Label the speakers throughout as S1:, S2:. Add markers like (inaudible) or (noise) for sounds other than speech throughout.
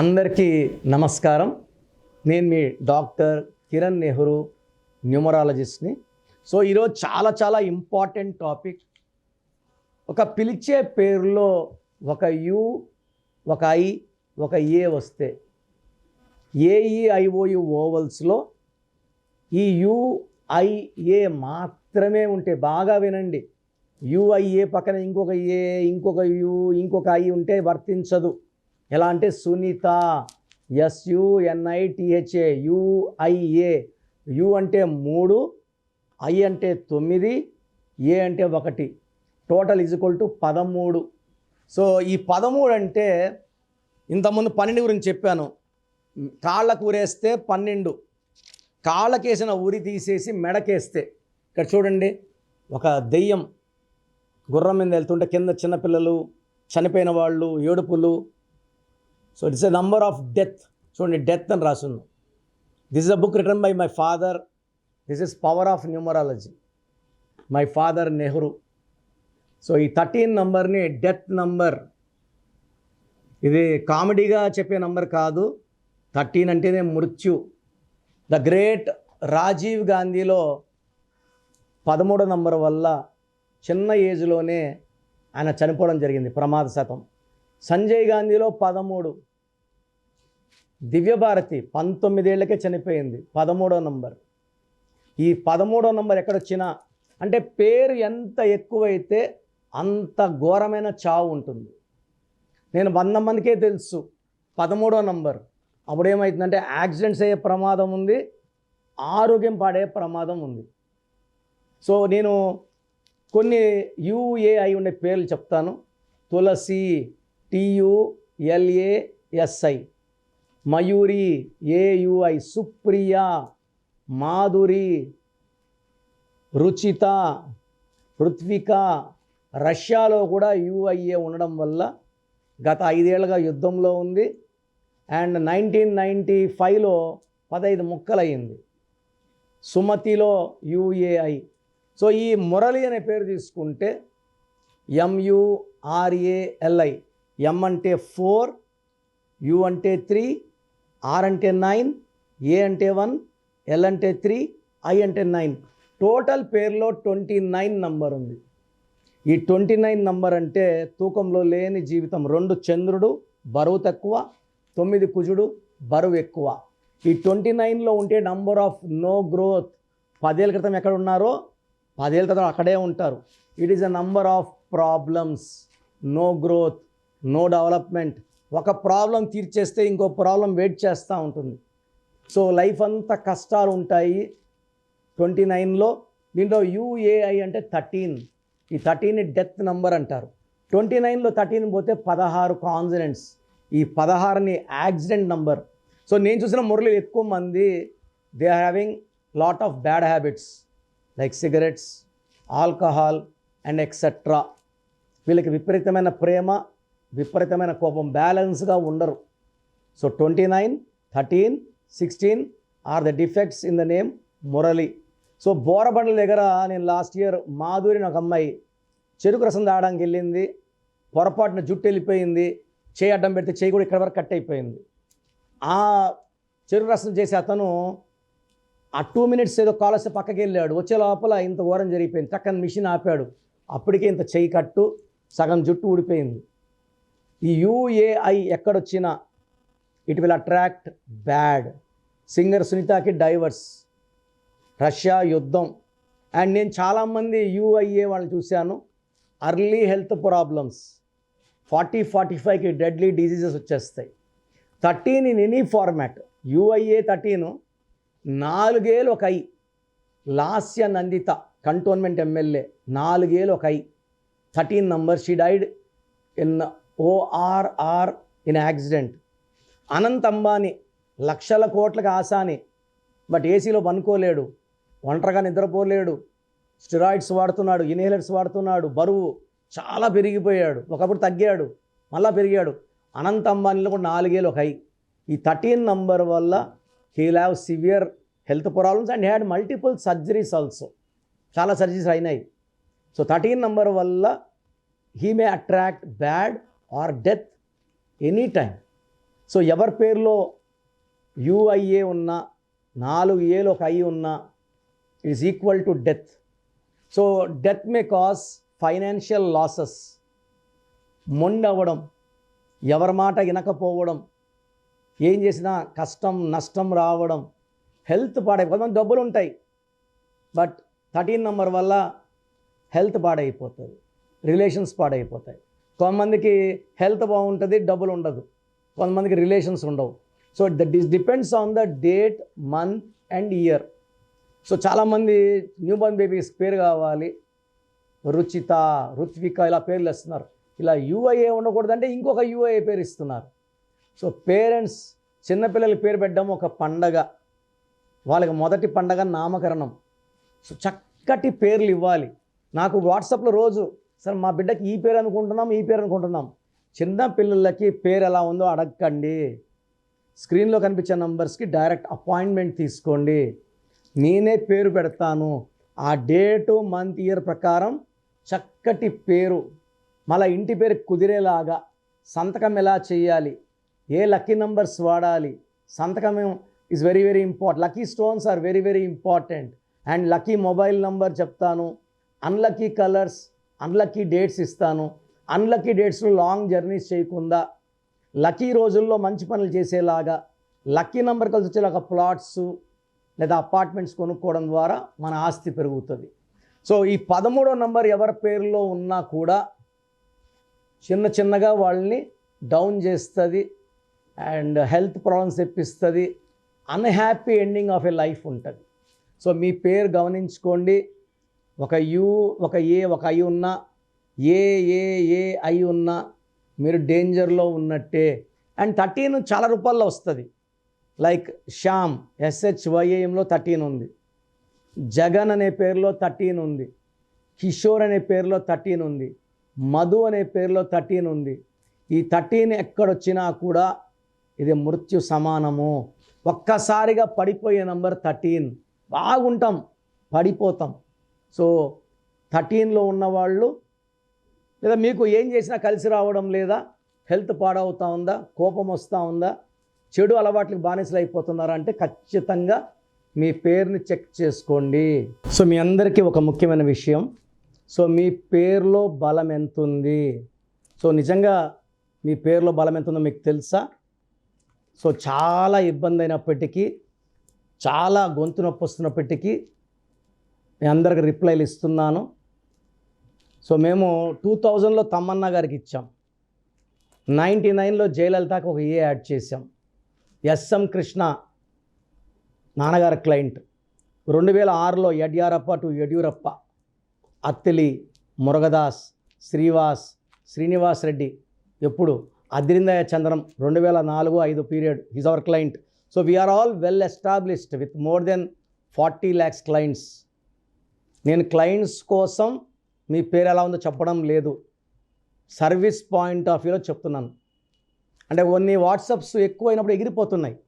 S1: అందరికీ నమస్కారం. నేను మీ డాక్టర్ కిరణ్ నెహ్రూ న్యూమరాలజిస్ట్ని. సో ఈరోజు చాలా చాలా ఇంపార్టెంట్ టాపిక్. ఒక పిలిచే పేరులో ఒక యు ఒక ఐ ఒక ఏ వస్తే ఏఈఐఓయు ఓవల్స్లో ఈ యుఐఏ మాత్రమే ఉంటే బాగా వినండి. యుఐఏ పక్కన ఇంకొక ఏ ఇంకొక యు ఇంకొక ఐ ఉంటే వర్తించదు. ఎలా అంటే సునీత ఎస్యుఎన్ఐటిహెచ్ఏ యుఐఏ యు అంటే మూడు ఐ అంటే తొమ్మిది ఏ అంటే ఒకటి. టోటల్ ఈజ్ ఈక్వల్ టు పదమూడు. సో ఈ పదమూడు అంటే ఇంతకుముందు పన్నెండు గురించి చెప్పాను. కాళ్ళకు ఊరేస్తే పన్నెండు. కాళ్ళకేసిన ఊరి తీసేసి మెడకేస్తే. ఇక్కడ చూడండి ఒక దెయ్యం గుర్రం మీద వెళ్తుంటే కింద చిన్నపిల్లలు చనిపోయిన వాళ్ళు ఏడుపులు so it's a number of death చూడండి డెత్ అని రాసున్నాం. This is a book written by my father this is power of numerology my father Nehru so ఈ థర్టీన్ నంబర్ని డెత్ నంబర్ ఇది కామెడీగా చెప్పే నంబర్ కాదు. థర్టీన్ అంటేనే మృత్యు. ద గ్రేట్ రాజీవ్ గాంధీలో పదమూడో నంబర్ వల్ల చిన్న ఏజ్లోనే ఆయన చనిపోవడం జరిగింది ప్రమాద శాతం సంజయ్ గాంధీలో పదమూడు. దివ్యభారతి పంతొమ్మిదేళ్ళకే చనిపోయింది. పదమూడో నంబర్. ఈ పదమూడో నంబర్ ఎక్కడొచ్చినా అంటే పేరు ఎంత ఎక్కువైతే అంత ఘోరమైన చావు ఉంటుంది. నేను వంద మందికే తెలుసు. పదమూడో నంబర్. అప్పుడు ఏమవుతుందంటే యాక్సిడెంట్స్ అయ్యే ప్రమాదం ఉంది. ఆరోగ్యం పాడే ప్రమాదం ఉంది. సో నేను కొన్ని యుఏఐ ఉండే పేర్లు చెప్తాను. తులసి టియుఎల్ఏఎస్ఐ మయూరి ఏయుఐ సుప్రియ మాధురి రుచిత ఋత్విక రష్యాలో కూడా యుఐఏ ఉండడం వల్ల గత ఐదేళ్ళుగా యుద్ధంలో ఉంది. అండ్ నైన్టీన్ నైంటీ ఫైవ్లో పదహైదు ముక్కలయ్యింది. సుమతిలో యుఏఐ సో ఈ మురళి అనే పేరు తీసుకుంటే M U R A L I M అంటే ఫోర్ యు అంటే త్రీ ఆర్ అంటే నైన్ ఏ అంటే వన్ ఎల్ అంటే త్రీ ఐ అంటే నైన్ టోటల్ పేరులో ట్వంటీ నైన్ నంబర్ ఉంది. ఈ ట్వంటీ నైన్ నంబర్ అంటే తూకంలో లేని జీవితం. రెండు చంద్రుడు బరువు తక్కువ తొమ్మిది కుజుడు బరువు ఎక్కువ. ఈ ట్వంటీ నైన్లో ఉంటే నంబర్ ఆఫ్ నో గ్రోత్ పదేళ్ళ క్రితం ఎక్కడ ఉన్నారో? పదేళ్ళ క్రితం అక్కడే ఉంటారు. It is a number of problems no growth no development. ఒక ప్రాబ్లం తీర్చేస్తే ఇంకో ప్రాబ్లం వెయిట్ చేస్తూ ఉంటుంది. సో లైఫ్ అంతా కష్టాలు ఉంటాయి. ట్వంటీ నైన్లో దీంట్లో యుఏఐ అంటే థర్టీన్. ఈ థర్టీన్ డెత్ నంబర్ అంటారు. ట్వంటీ నైన్లో థర్టీన్ పోతే పదహారు కాన్సిడెంట్స్ ఈ పదహారుని యాక్సిడెంట్ నంబర్. సో నేను చూసిన మురళి ఎక్కువ మంది they are having lot of bad habits like cigarettes alcohol and etcetera వీళ్ళకి విపరీతమైన ప్రేమ విపరీతమైన కోపం బ్యాలెన్స్గా ఉండరు. So twenty nine thirteen sixteen are the defects in the name Murali so బోరబండ్ల దగ్గర నేను లాస్ట్ ఇయర్ మాధురిని ఒక అమ్మాయి చెరుకు రసం తాగడానికి వెళ్ళింది పొరపాటున జుట్టు వెళ్ళిపోయింది చేయి అడ్డం పెడితే చేయి కూడా ఇక్కడ వరకు కట్ అయిపోయింది. ఆ చెరుకు రసం చేసే అతను ఆ టూ మినిట్స్ ఏదో కాల్ పక్కకి వెళ్ళాడు వచ్చే లోపల ఇంత ఘోరం జరిగిపోయింది చక్కని మిషన్ ఆపాడు. అప్పటికే ఇంత చేయి కట్టు సగం జుట్టు ఊడిపోయింది. ఈ U A I ఎక్కడొచ్చినా it will attract bad. Singer సునీతకి divorce. Russia యుద్ధం. అండ్ నేను చాలామంది యుఐఏ వాళ్ళని చూశాను. Early health problems. Forty forty ఫైవ్కి డెడ్లీ డిజీజెస్ వచ్చేస్తాయి. Thirteen in any format. U I A thirteen నాలుగేళ్ళు ఒక I. Lasya Nanditha cantonment MLA నాలుగేళ్ళు ఒక I. Thirteen number she died in ORR in accident Anant Ambani లక్షల కోట్లకు ఆశాని but ఏసీలో పనుకోలేడు ఒంటరిగా నిద్రపోలేడు స్టిరాయిడ్స్ వాడుతున్నాడు ఇన్హేలర్స్ వాడుతున్నాడు బరువు చాలా పెరిగిపోయాడు ఒకప్పుడు తగ్గాడు మళ్ళా పెరిగాడు. అనంత్ అంబానీలో కూడా నాలుగేళ్ళు ఒక హై ఈ థర్టీన్ నంబర్ వల్ల he'll have severe health problems and had multiple surgeries also. చాలా సర్జరీస్ అయినాయి. సో థర్టీన్ నంబర్ వల్ల he may attract bad or death any time so ఎవరి పేరులో యుఐఏ ఉన్నా నాలుగు ఏలు ఒక ఐ ఉన్నా it's equal to death so death may cause financial losses మొండవడం ఎవరి మాట వినకపోవడం ఏం చేసినా కష్టం నష్టం రావడం హెల్త్ పాడై కొంతమంది డబ్బులు ఉంటాయి బట్ థర్టీన్ నెంబర్ వల్ల హెల్త్ పాడైపోతుంది రిలేషన్స్ పాడైపోతాయి. కొంతమందికి హెల్త్ బాగుంటుంది డబ్బులు ఉండదు. కొంతమందికి రిలేషన్స్ ఉండవు. So that is depends on the date month and year. So చాలామంది న్యూ బర్న్ బేబీస్ పేరు కావాలి. రుచిత రుత్విక ఇలా పేర్లు ఇస్తున్నారు ఇలా యూఐఏ ఉండకూడదంటే ఇంకొక యూఐఏ పేరు ఇస్తున్నారు. సో పేరెంట్స్ చిన్నపిల్లల పేరు పెట్టడం ఒక పండగ. వాళ్ళకి మొదటి పండగ నామకరణం. సో చక్కటి పేర్లు ఇవ్వాలి. నాకు వాట్సాప్లో రోజు సార్ మా బిడ్డకి ఈ పేరు అనుకుంటున్నాం ఈ పేరు అనుకుంటున్నాం. చిన్న పిల్లలకి పేరు ఎలా ఉందో అడగండి. స్క్రీన్లో కనిపించే నంబర్స్కి డైరెక్ట్ అపాయింట్మెంట్ తీసుకోండి. నేనే పేరు పెడతాను. ఆ డేటు మంత్ ఇయర్ ప్రకారం చక్కటి పేరు మళ్ళీ ఇంటి పేరు కుదిరేలాగా సంతకం ఎలా చేయాలి ఏ లక్కీ నంబర్స్ వాడాలి సంతకం is very very important lucky stones are very very important and lucky mobile number చెప్తాను. అన్లక్కీ కలర్స్ అన్లక్కీ డేట్స్ ఇస్తాను. అన్లక్కీ డేట్స్లో లాంగ్ జర్నీస్ చేయకుండా లక్కీ రోజుల్లో మంచి పనులు చేసేలాగా లక్కీ నెంబర్ కలిసి వచ్చేలాగా ప్లాట్స్ లేదా అపార్ట్మెంట్స్ కొనుక్కోవడం ద్వారా మన ఆస్తి పెరుగుతుంది. సో ఈ పదమూడో నంబర్ ఎవరి పేరులో ఉన్నా కూడా చిన్న చిన్నగా వాళ్ళని డౌన్ చేస్తుంది అండ్ హెల్త్ ప్రాబ్లమ్స్ తెప్పిస్తుంది. Unhappy ending of a life ఉంటుంది. సో మీ పేరు గమనించుకోండి. ఒక యు ఒక ఏ ఒక ఐ ఉన్నా ఏ ఏ ఏ ఐ ఉన్నా మీరు డేంజర్లో ఉన్నట్టే. అండ్ థర్టీన్ చాలా రూపాల్లో వస్తుంది. లైక్ శ్యామ్ ఎస్హెచ్వైఏఎంలో థర్టీన్ ఉంది. జగన్ అనే పేరులో థర్టీన్ ఉంది. కిషోర్ అనే పేరులో థర్టీన్ ఉంది. మధు అనే పేరులో థర్టీన్ ఉంది. ఈ థర్టీన్ ఎక్కడొచ్చినా కూడా ఇది మృత్యు సమానము. ఒక్కసారిగా పడిపోయే నంబర్ థర్టీన్ బాగుంటాం. పడిపోతాం. సో థర్టీన్లో ఉన్నవాళ్ళు లేదా మీకు ఏం చేసినా కలిసి రావడం లేదా హెల్త్ పాడవుతా ఉందా కోపం వస్తూ ఉందా చెడు అలవాట్లకు బానిసలు అయిపోతున్నారా అంటే ఖచ్చితంగా మీ పేరుని చెక్ చేసుకోండి. సో మీ అందరికీ ఒక ముఖ్యమైన విషయం. సో మీ పేరులో బలం ఎంత ఉంది సో నిజంగా మీ పేరులో బలం ఎంత ఉందో మీకు తెలుసా? సో చాలా ఇబ్బంది అయినప్పటికీ చాలా గొంతు నొప్పి వస్తున్నప్పటికీ మీ అందరికి రిప్లైలు ఇస్తున్నాను. సో మేము టూ థౌజండ్లో తమ్మన్న గారికి ఇచ్చాం. నైంటీ నైన్లో జయలలితకు ఒక ఏ యాడ్ చేసాం ఎస్ఎం కృష్ణ నాన్నగారి క్లయింట్. రెండు వేల ఆరులో యడ్యారప్ప టు యడ్యూరప్ప. అత్తిలి మురగదాస్ శ్రీవాస్ శ్రీనివాస్ రెడ్డి ఎప్పుడు. అద్రిందయ చంద్రం రెండు వేల నాలుగు ఐదు period. Is our client so we are all well established with more than forty lakhs clients నేను క్లయింట్స్ కోసం మీ పేరు ఎలా ఉందో చెప్పడం లేదు. సర్వీస్ పాయింట్ ఆఫ్ వ్యూలో చెప్తున్నాను. అంటే కొన్ని వాట్సాప్స్ ఎక్కువైనప్పుడు ఎగిరిపోతున్నాయి.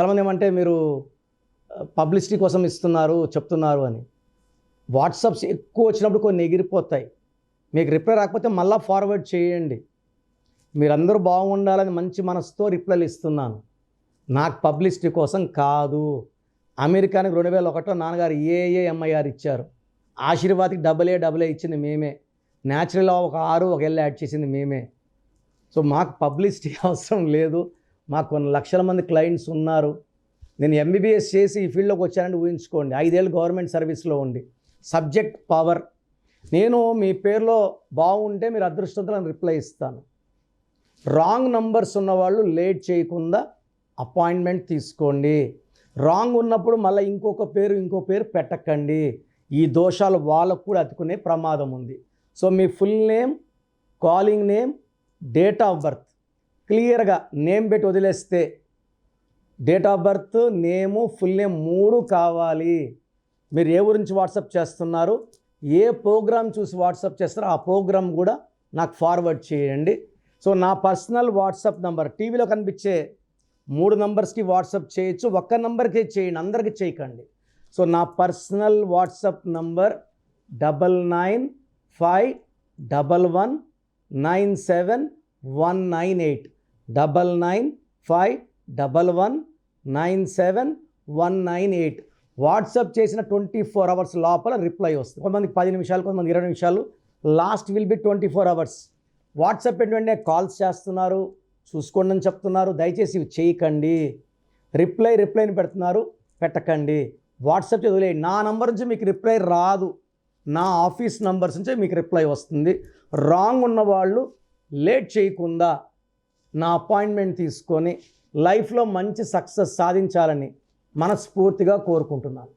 S1: చాలామంది ఏమంటే మీరు పబ్లిసిటీ కోసం ఇస్తున్నారు చెప్తున్నారు అని. వాట్సాప్స్ ఎక్కువ వచ్చినప్పుడు కొన్ని ఎగిరిపోతాయి. మీకు రిప్లై రాకపోతే మళ్ళీ ఫార్వర్డ్ చేయండి. మీరందరూ బాగుండాలని మంచి మనసుతో రిప్లైలు ఇస్తున్నాను. నాకు పబ్లిసిటీ కోసం కాదు. అమెరికానికి రెండు వేల ఒకటో నాన్నగారు ఏఏఎంఐఆర్ ఇచ్చారు. ఆశీర్వాద్కి డబుల్ ఏ డబుల్ ఏ ఇచ్చింది మేమే. న్యాచురల్ ఒక ఆరు ఒక ఎల్ యాడ్ చేసింది మేమే. సో మాకు పబ్లిసిటీ (laughs) అవసరం లేదు. మాకు కొన్ని లక్షల మంది క్లయింట్స్ ఉన్నారు. నేను ఎంబీబీఎస్ చేసి ఈ ఫీల్డ్లోకి వచ్చానని ఊహించుకోండి. ఐదేళ్ళు గవర్నమెంట్ సర్వీస్లో ఉండి. సబ్జెక్ట్ పవర్ నేను మీ పేరులో బాగుంటే మీరు అదృష్టంతో రిప్లై ఇస్తాను. రాంగ్ నంబర్స్ ఉన్నవాళ్ళు లేట్ చేయకుండా అపాయింట్మెంట్ తీసుకోండి. రాంగ్ ఉన్నప్పుడు మళ్ళీ ఇంకొక పేరు ఇంకో పేరు పెట్టకండి. ఈ దోషాలు వాళ్ళకు కూడా అతుకునే ప్రమాదం ఉంది. So me full name calling name date of birth. క్లియర్గా నేమ్ పెట్టి వదిలేస్తే date of birth name full name మూడు కావాలి. మీరు ఏ గురించి వాట్సాప్ చేస్తున్నారు? ఏ ప్రోగ్రామ్ చూసి వాట్సాప్ చేస్తారో ఆ ప్రోగ్రామ్ కూడా నాకు ఫార్వర్డ్ చేయండి. సో నా పర్సనల్ వాట్సాప్ నంబర్ టీవీలో కనిపించే మూడు నంబర్స్కి వాట్సాప్ చేయొచ్చు ఒక్క నంబర్కే చేయండి అందరికి చేయకండి. సో నా personal WhatsApp number double nine five double one nine seven one nine eight. Double nine five double one nine seven one nine eight. WhatsApp చేసిన ట్వంటీ ఫోర్ అవర్స్ లోపల రిప్లై వస్తుంది. కొంతమంది పది నిమిషాలు కొంతమంది ఇరవై నిమిషాలు. Last will be twenty four hours. WhatsApp ఏంటంటే కాల్స్ చేస్తున్నారు. చూసుకోండి అని చెప్తున్నారు. దయచేసి ఇవి చేయకండి. రిప్లై రిప్లైని పెడుతున్నారు. పెట్టకండి. వాట్సాప్ చదివేయండి నా నంబర్ నుంచి మీకు రిప్లై రాదు. నా ఆఫీస్ నంబర్స్ నుంచే మీకు రిప్లై వస్తుంది. రాంగ్ ఉన్న వాళ్ళు లేట్ చేయకుండా నా అపాయింట్మెంట్ తీసుకొని లైఫ్లో మంచి సక్సెస్ సాధించాలని మనస్ఫూర్తిగా కోరుకుంటున్నాను.